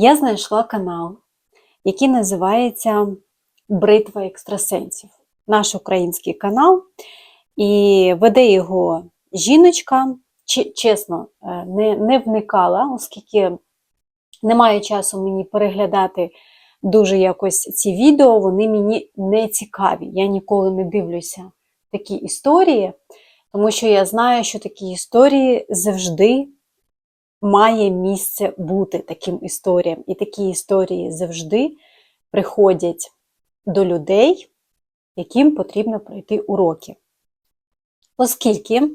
я знайшла канал, який називається Бритва екстрасенсів. Наш український канал. І веде його жіночка. Чесно, е, не, не вникала, оскільки немає часу мені переглядати дуже якось ці відео, вони мені не цікаві. Я ніколи не дивлюся такі історії, тому що я знаю, що такі історії завжди має місце бути таким історіям. І такі історії завжди приходять до людей, яким потрібно пройти уроки. Оскільки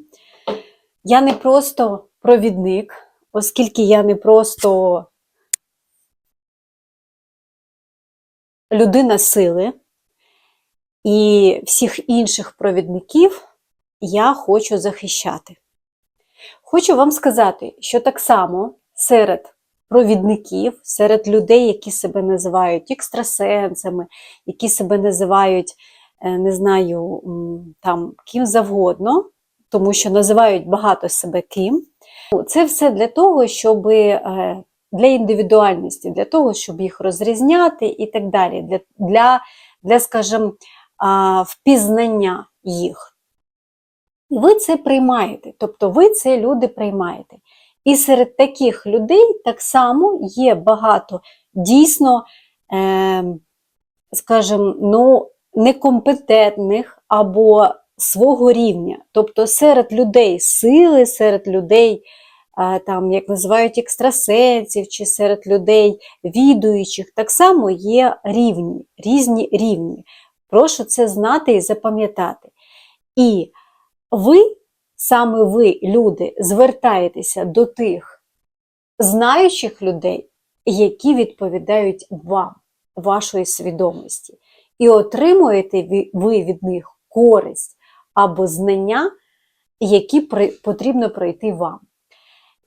я не просто провідник, оскільки я не просто людина сили і всіх інших провідників я хочу захищати. Хочу вам сказати, що так само серед провідників, серед людей, які себе називають екстрасенсами, які себе називають, е, не знаю, там ким завгодно, тому що називають багато себе ким. Це все для того, щоб е, для індивідуальності, для того, щоб їх розрізняти і так далі, для, для, для скажімо, впізнання їх. І ви це приймаєте, тобто ви це люди приймаєте. І серед таких людей так само є багато дійсно, е, скажімо, ну, некомпетентних або свого рівня. Тобто серед людей сили, серед людей, е, там, як називають екстрасенсів, чи серед людей відуючих, так само є рівні, різні рівні. Прошу це знати і запам'ятати. І ви, саме ви, люди, звертаєтеся до тих знаючих людей, які відповідають вам, вашої свідомості, і отримуєте ви від них користь або знання, які потрібно пройти вам.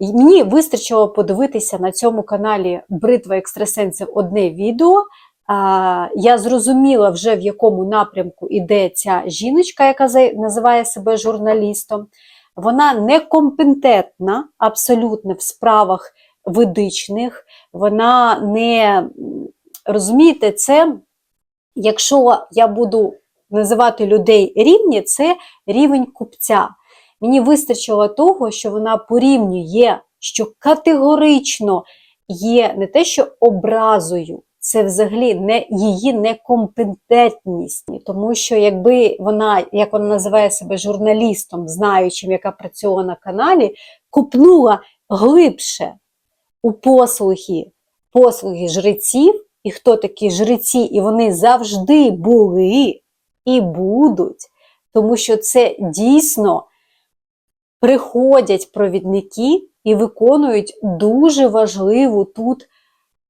Мені вистачило подивитися на цьому каналі Бритва екстрасенсів одне відео. Я зрозуміла вже в якому напрямку іде ця жіночка, яка називає себе журналістом. Вона некомпетентна абсолютно в справах ведичних. Вона не розумієте, це, якщо я буду називати людей рівні, це рівень купця. Мені вистачило того, що вона порівнює, що категорично є не те, що образою, це взагалі не її некомпетентність. Тому що якби вона, як вона називає себе журналістом, знаючим, яка працювала на каналі, купнула глибше у послуги, послуги жреців, і хто такі жреці, і вони завжди були і будуть, тому що це дійсно приходять провідники і виконують дуже важливу тут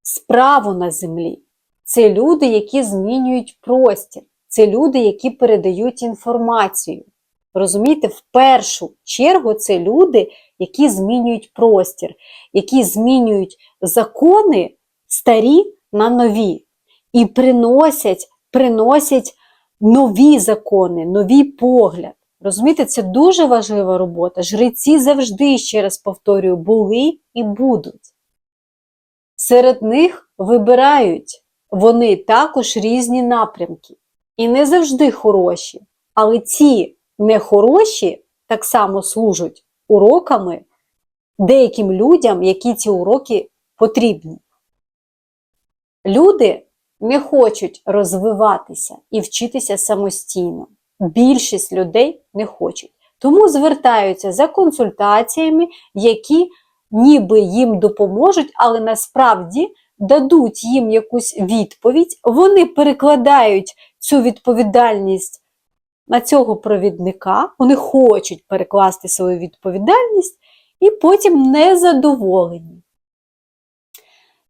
справу на землі. Це люди, які змінюють простір, це люди, які передають інформацію. Розумієте, в першу чергу це люди, які змінюють простір, які змінюють закони старі на нові і приносять, приносять нові закони, новий погляд. Розумієте, це дуже важлива робота. Жреці завжди, ще раз повторюю, були і будуть. Серед них вибирають вони також різні напрямки. І не завжди хороші. Але ці нехороші так само служать уроками деяким людям, які ці уроки потрібні. Люди не хочуть розвиватися і вчитися самостійно. Більшість людей не хочуть. Тому звертаються за консультаціями, які ніби їм допоможуть, але насправді дадуть їм якусь відповідь, вони перекладають цю відповідальність на цього провідника, вони хочуть перекласти свою відповідальність і потім незадоволені.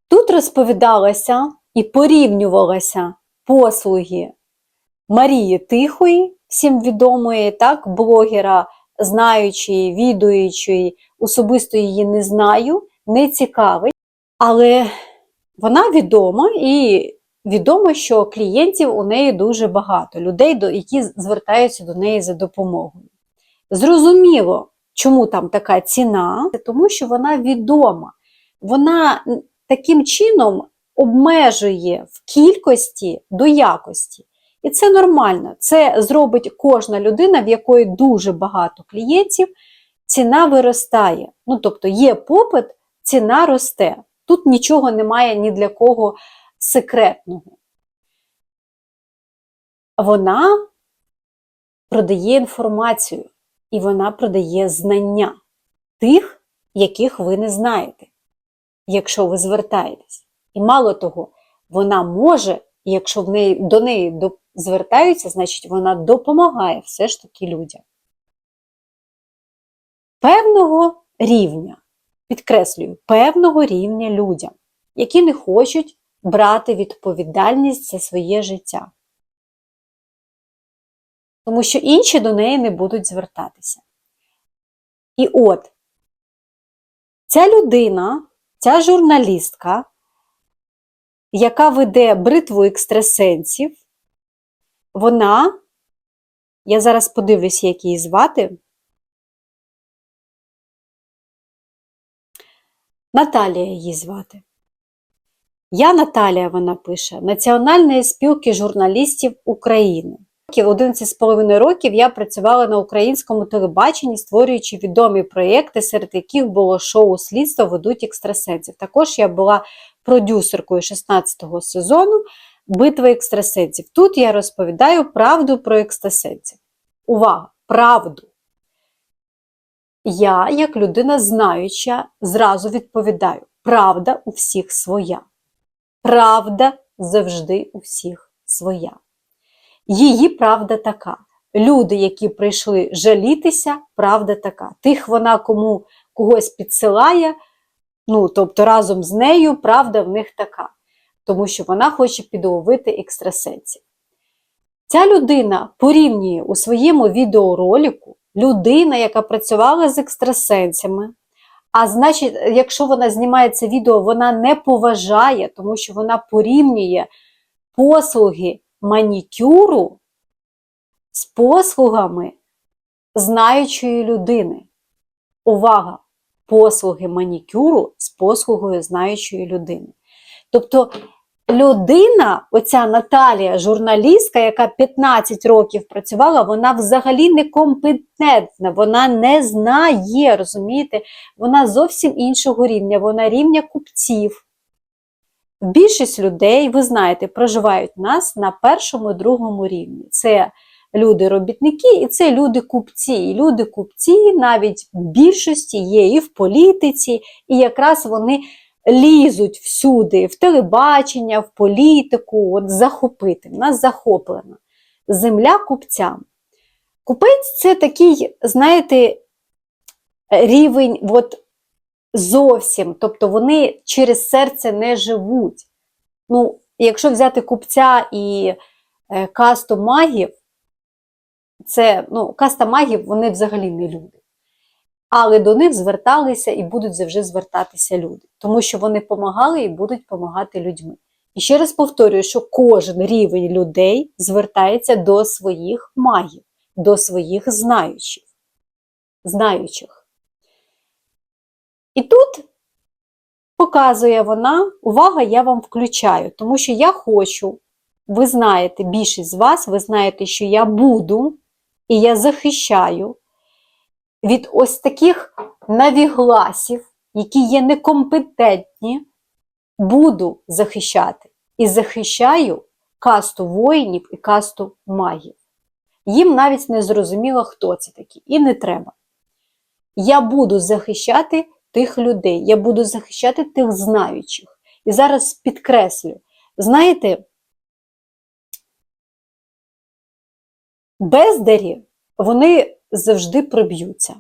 Тут розповідалося і порівнювалися послуги Марії Тихої, всім відомої, так, блогера, знаючої, відуючої, особисто її не знаю, не цікавить, але вона відома і відомо, що клієнтів у неї дуже багато, людей, які звертаються до неї за допомогою. Зрозуміло, чому там така ціна, тому що вона відома. Вона таким чином обмежує в кількості до якості. І це нормально. Це зробить кожна людина, в якої дуже багато клієнтів, ціна виростає. Ну, тобто є попит, ціна росте. Тут нічого немає ні для кого секретного. Вона продає інформацію і вона продає знання тих, яких ви не знаєте, якщо ви звертаєтесь. І мало того, вона може, якщо в неї, до неї звертаються, значить вона допомагає все ж таки людям. Певного рівня, підкреслюю, певного рівня людям, які не хочуть брати відповідальність за своє життя. Тому що інші до неї не будуть звертатися. І от ця людина, ця журналістка, яка веде бритву екстрасенсів, вона, я зараз подивлюсь, як її звати. Наталія її звати. Я Наталія, вона пише, Національної спілки журналістів України. 11,5 років я працювала на українському телебаченні, створюючи відомі проєкти, серед яких було шоу Слідство ведуть екстрасенсів. Також я була продюсеркою 16-го сезону Битва екстрасенсів. Тут я розповідаю правду про екстрасенсів. Увага! Правду! Я, як людина знаюча, зразу відповідаю: правда у всіх своя. Правда завжди у всіх своя. Її правда така. Люди, які прийшли жалітися, правда така. Тих вона кому когось підсилає, ну, тобто разом з нею, правда в них така. Тому що вона хоче підловити екстрасенсів. Ця людина порівнює у своєму відеоролику людина, яка працювала з екстрасенсами. А значить, якщо вона знімає це відео, вона не поважає, тому що вона порівнює послуги манікюру з послугами знаючої людини. Увага! Послуги манікюру з послугою знаючої людини. Тобто людина, оця Наталія, журналістка, яка 15 років працювала, вона взагалі некомпетентна, вона не знає, розумієте, вона зовсім іншого рівня, вона рівня купців. Більшість людей, ви знаєте, проживають нас на першому другому рівні. Це люди-робітники і це люди-купці. І люди-купці навіть в більшості є і в політиці, і якраз вони лізуть всюди, в телебачення, в політику, от захопити. В нас захоплена земля купцям. Купець це такий, знаєте, рівень от, зовсім, тобто вони через серце не живуть. Ну, Якщо взяти купця і е, касту магів, це ну, каста магів, вони взагалі не люди. Але до них зверталися і будуть завжди звертатися люди, тому що вони допомагали і будуть допомагати людьми. І ще раз повторюю, що кожен рівень людей звертається до своїх магів, до своїх знаючих. знаючих. І тут показує вона, увага, я вам включаю, тому що я хочу, ви знаєте, більшість з вас, ви знаєте, що я буду і я захищаю від ось таких навігласів, які є некомпетентні, буду захищати. І захищаю касту воїнів і касту магів. Їм навіть не зрозуміло, хто це такі, і не треба. Я буду захищати тих людей, я буду захищати тих знаючих. І зараз підкреслю, знаєте, бездарі, вони завжди проб'ються.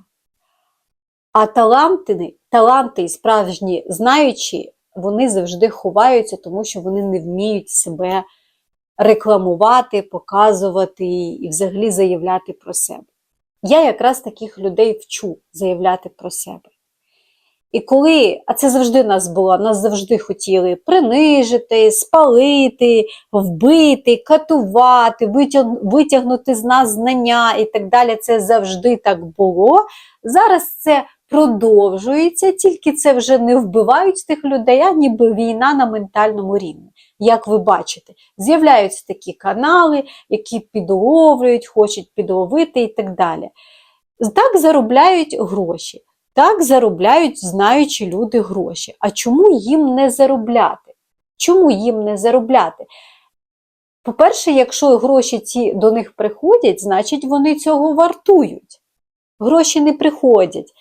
А таланти, таланти і справжні знаючі, вони завжди ховаються, тому що вони не вміють себе рекламувати, показувати і взагалі заявляти про себе. Я якраз таких людей вчу заявляти про себе. І коли, а це завжди нас було, нас завжди хотіли принижити, спалити, вбити, катувати, витягнути з нас знання і так далі. Це завжди так було. Зараз це продовжується, тільки це вже не вбивають тих людей, а ніби війна на ментальному рівні. Як ви бачите, з'являються такі канали, які підловлюють, хочуть підловити і так далі. Так заробляють гроші, так заробляють знаючі люди гроші. А чому їм не заробляти? Чому їм не заробляти? По-перше, якщо гроші ці до них приходять, значить вони цього вартують. Гроші не приходять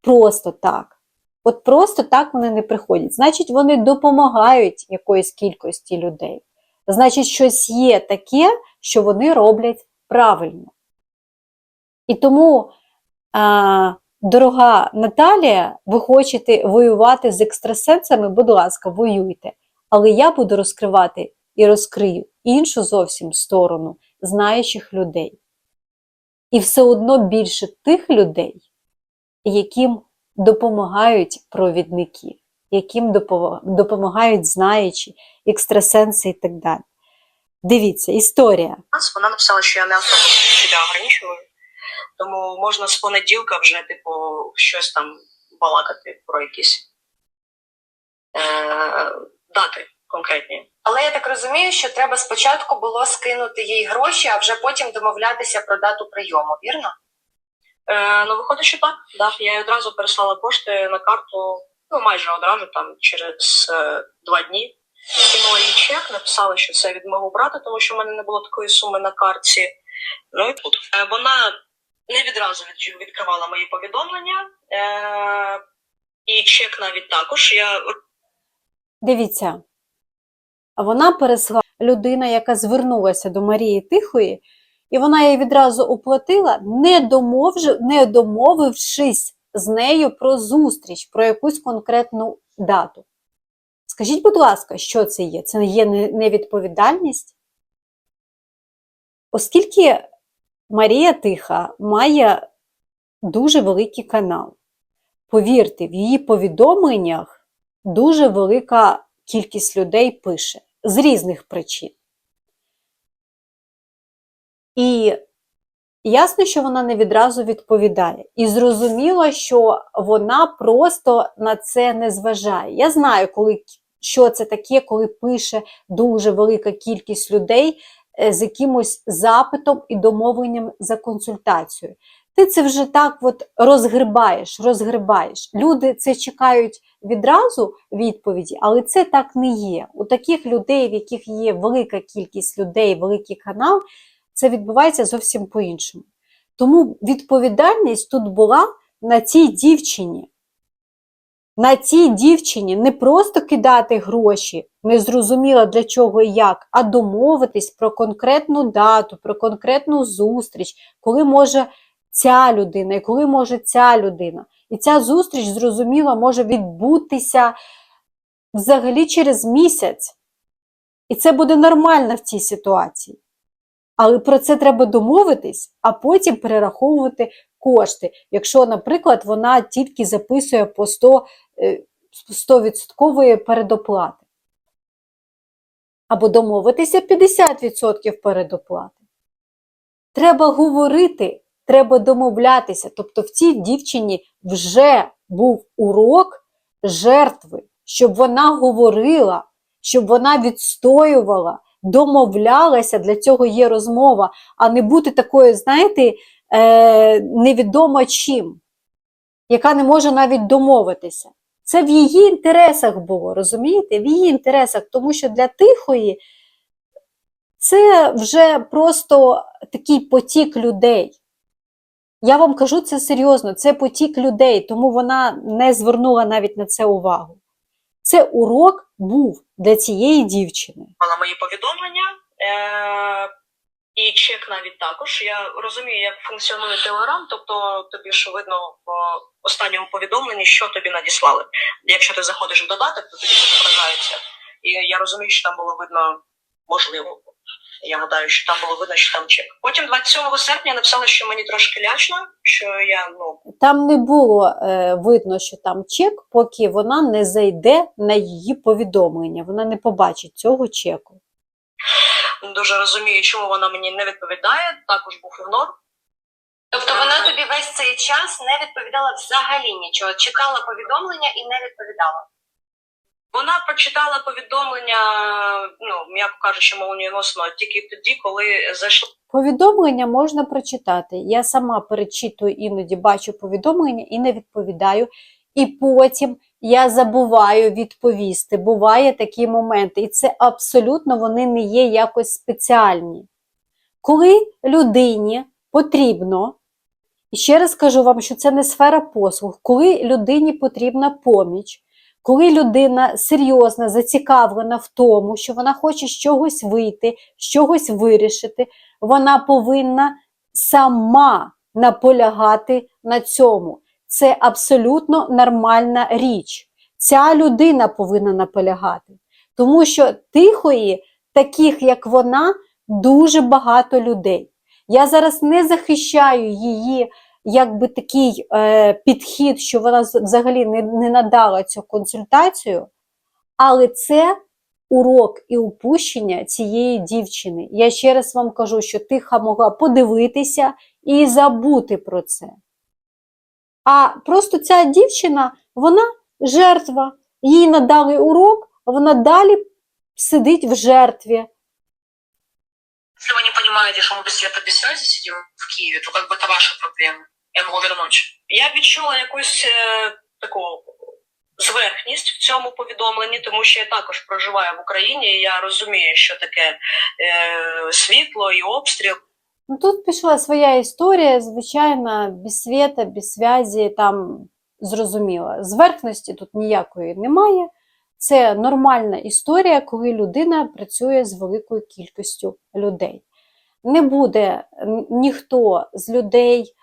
просто так. От просто так вони не приходять. Значить, вони допомагають якоїсь кількості людей. Значить, щось є таке, що вони роблять правильно. І тому, дорога Наталія, ви хочете воювати з екстрасенсами, будь ласка, воюйте. Але я буду розкривати і розкрию іншу зовсім сторону знаючих людей. І все одно більше тих людей, яким допомагають провідники, яким допомагають знаючі, екстрасенси і так далі. Дивіться, історія. вона написала, що я не ограничую, тому можна з понеділка вже, типу, щось там балакати про якісь е, дати конкретні. Але я так розумію, що треба спочатку було скинути їй гроші, а вже потім домовлятися про дату прийому, вірно? Е, ну, виходить, що так. Да. Я їй одразу переслала кошти на карту, ну майже одразу, там через е, два дні. Скинула їй чек, написала, що це відмову брати, тому що в мене не було такої суми на картці. Ну і тут. Е, вона не відразу відкривала мої повідомлення. Е, і чек навіть також. Я Дивіться, вона переслала людина, яка звернулася до Марії Тихої, і вона їй відразу оплатила, не, домовж... не домовившись з нею про зустріч, про якусь конкретну дату. Скажіть, будь ласка, що це є? Це є невідповідальність? Оскільки Марія Тиха має дуже великий канал, повірте, в її повідомленнях дуже велика кількість людей пише з різних причин. І ясно, що вона не відразу відповідає. І зрозуміло, що вона просто на це не зважає. Я знаю, коли, що це таке, коли пише дуже велика кількість людей з якимось запитом і домовленням за консультацію. Ти це вже так от розгрибаєш, розгрибаєш. Люди це чекають відразу відповіді, але це так не є. У таких людей, в яких є велика кількість людей, великий канал, це відбувається зовсім по-іншому. Тому відповідальність тут була на цій дівчині. На цій дівчині не просто кидати гроші, не зрозуміло для чого і як, а домовитись про конкретну дату, про конкретну зустріч, коли може ця людина і коли може ця людина. І ця зустріч, зрозуміло, може відбутися взагалі через місяць. І це буде нормально в цій ситуації. Але про це треба домовитись, а потім перераховувати кошти. Якщо, наприклад, вона тільки записує по 100, е, 100% передоплати. Або домовитися 50% передоплати. Треба говорити, треба домовлятися. Тобто в цій дівчині вже був урок жертви, щоб вона говорила, щоб вона відстоювала, домовлялася, для цього є розмова, а не бути такою, знаєте, е, невідомо чим, яка не може навіть домовитися. Це в її інтересах було, розумієте? В її інтересах, тому що для тихої це вже просто такий потік людей. Я вам кажу це серйозно, це потік людей, тому вона не звернула навіть на це увагу. Це урок був для цієї дівчини. мала мої повідомлення. Е, і чек навіть також. Я розумію, як функціонує Телеграм, тобто тобі ж видно в останньому повідомленні, що тобі надіслали. Якщо ти заходиш в додаток, то тобі відображається. І я розумію, що там було видно можливо. Я гадаю, що там було видно, що там чек. Потім 27 серпня написала, що мені трошки лячно, що я ну Там не було е, видно, що там чек, поки вона не зайде на її повідомлення. Вона не побачить цього чеку. Не дуже розумію, чому вона мені не відповідає. Також був ігнор. Тобто вона тобі весь цей час не відповідала взагалі нічого, читала повідомлення і не відповідала. Вона прочитала повідомлення, ну, м'яко кажучи, молнієносно тільки тоді, коли зайшла Повідомлення можна прочитати. Я сама перечитую іноді бачу повідомлення і не відповідаю. І потім я забуваю відповісти. Буває такі моменти. І це абсолютно вони не є якось спеціальні. Коли людині потрібно, і ще раз кажу вам, що це не сфера послуг, коли людині потрібна поміч, коли людина серйозно зацікавлена в тому, що вона хоче з чогось вийти, з чогось вирішити, вона повинна сама наполягати на цьому. Це абсолютно нормальна річ. Ця людина повинна наполягати. Тому що тихої, таких як вона, дуже багато людей. Я зараз не захищаю її якби такий е, підхід, що вона взагалі не, не надала цю консультацію, але це урок і упущення цієї дівчини. Я ще раз вам кажу, що тиха могла подивитися і забути про це. А просто ця дівчина, вона жертва. Їй надали урок, а вона далі сидить в жертві. Если вы не понимаете, что мы без света, без связи сидим в Киеве, то как бы это ваша проблема. Я могу вернуть. Я відчула якусь е, таку зверхність в цьому повідомленні, тому що я також проживаю в Україні, і я розумію, що таке е, світло і обстріл. Ну, тут пішла своя історія, звичайно, без світа, без зв'язі, там зрозуміло. Зверхності тут ніякої немає. Це нормальна історія, коли людина працює з великою кількістю людей. Не буде ніхто з людей,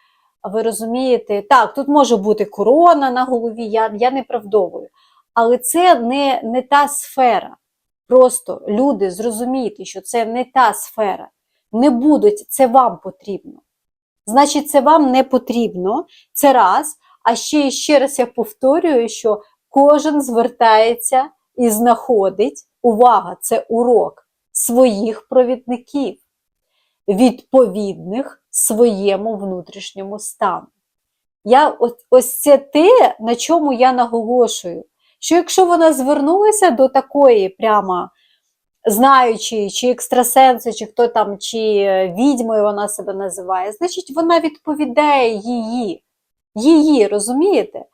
ви розумієте, так, тут може бути корона на голові, я, я не правдовую. Але це не, не та сфера. Просто люди зрозумійте, що це не та сфера не будуть, це вам потрібно. Значить, це вам не потрібно, це раз. А ще ще раз я повторюю, що кожен звертається і знаходить, увага, це урок своїх провідників, відповідних своєму внутрішньому стану. Я, ось це те, на чому я наголошую, що якщо вона звернулася до такої прямо знаючи, чи екстрасенси, чи хто там, чи е, відьмою вона себе називає, значить вона відповідає її. Її, розумієте?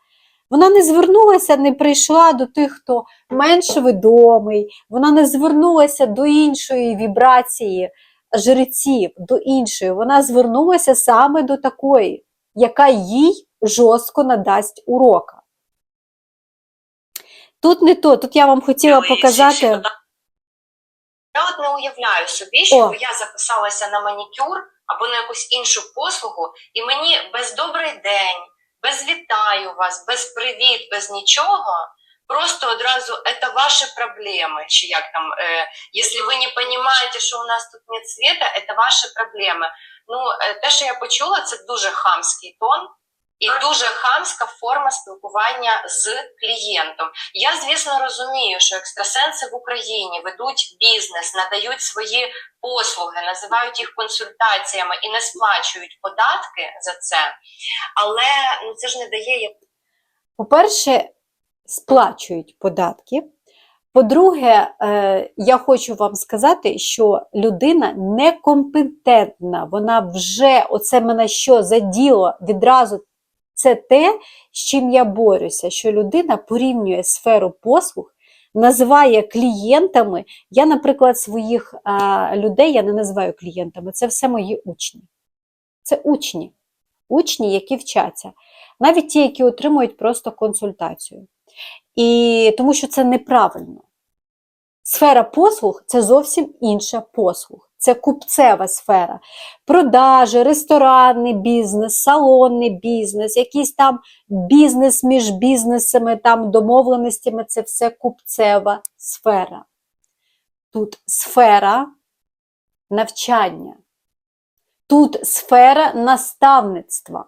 Вона не звернулася, не прийшла до тих, хто менш відомий, вона не звернулася до іншої вібрації жреців, до іншої. Вона звернулася саме до такої, яка їй жорстко надасть урока. Тут не то, тут я вам хотіла показати. Я от не уявляю собі, що О. я записалася на манікюр або на якусь іншу послугу, і мені без добрий день, без вітаю вас, без привіт, без нічого. Просто одразу это ваші проблеми, чи як там, е, якщо ви не розумієте, що у нас тут нет света, это ваші проблеми. Ну, е, те, що я почула, це дуже хамський тон і дуже хамська форма спілкування з клієнтом. Я, звісно, розумію, що екстрасенси в Україні ведуть бізнес, надають свої послуги, називають їх консультаціями і не сплачують податки за це. Але ну це ж не дає По-перше, сплачують податки. По-друге, е, я хочу вам сказати, що людина некомпетентна, вона вже оце мене що заділо відразу. Це те, з чим я борюся, що людина порівнює сферу послуг, називає клієнтами. Я, наприклад, своїх е, людей я не називаю клієнтами, це все мої учні. Це учні, учні, які вчаться, навіть ті, які отримують просто консультацію. І тому що це неправильно. Сфера послуг це зовсім інша послуг. Це купцева сфера. Продажі, ресторанний бізнес, салонний бізнес, якийсь там бізнес між бізнесами, там домовленостями це все купцева сфера. Тут сфера навчання. Тут сфера наставництва.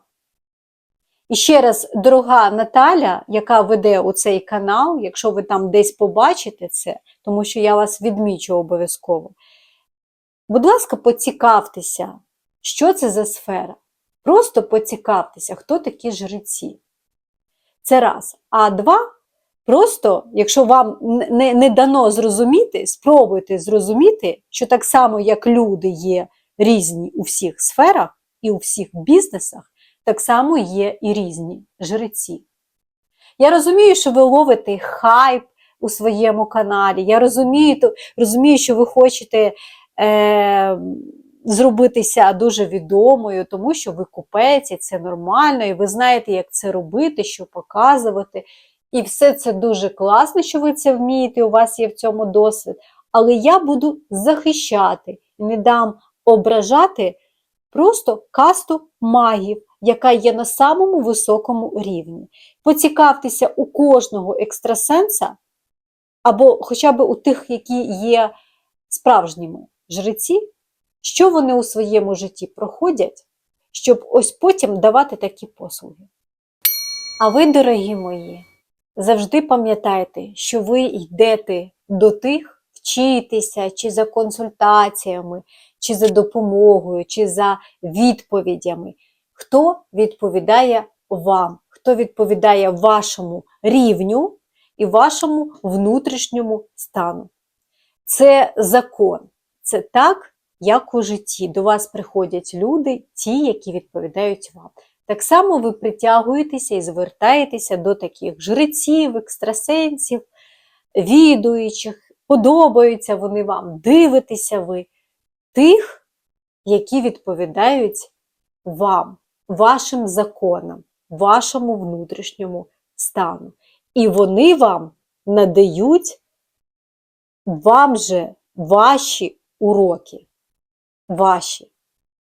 І ще раз, дорога Наталя, яка веде у цей канал, якщо ви там десь побачите це, тому що я вас відмічу обов'язково. Будь ласка, поцікавтеся, що це за сфера. Просто поцікавтеся, хто такі жреці. Це раз. А два, просто, якщо вам не, не дано зрозуміти, спробуйте зрозуміти, що так само, як люди є різні у всіх сферах і у всіх бізнесах, так само є і різні жреці. Я розумію, що ви ловите хайп у своєму каналі. Я розумію, розумію що ви хочете е, зробитися дуже відомою, тому що ви купець, і це нормально, і ви знаєте, як це робити, що показувати. І все це дуже класно, що ви це вмієте, у вас є в цьому досвід. Але я буду захищати і не дам ображати просто касту магів, яка є на самому високому рівні. Поцікавтеся у кожного екстрасенса, або хоча б у тих, які є справжніми жреці, що вони у своєму житті проходять, щоб ось потім давати такі послуги. А ви, дорогі мої, завжди пам'ятайте, що ви йдете до тих, вчитися чи за консультаціями, чи за допомогою, чи за відповідями. Хто відповідає вам, хто відповідає вашому рівню і вашому внутрішньому стану. Це закон. Це так, як у житті. До вас приходять люди, ті, які відповідають вам. Так само ви притягуєтеся і звертаєтеся до таких жреців, екстрасенсів, відуючих, подобаються вони вам, дивитеся ви тих, які відповідають вам, вашим законам, вашому внутрішньому стану. І вони вам надають вам же ваші уроки. Ваші.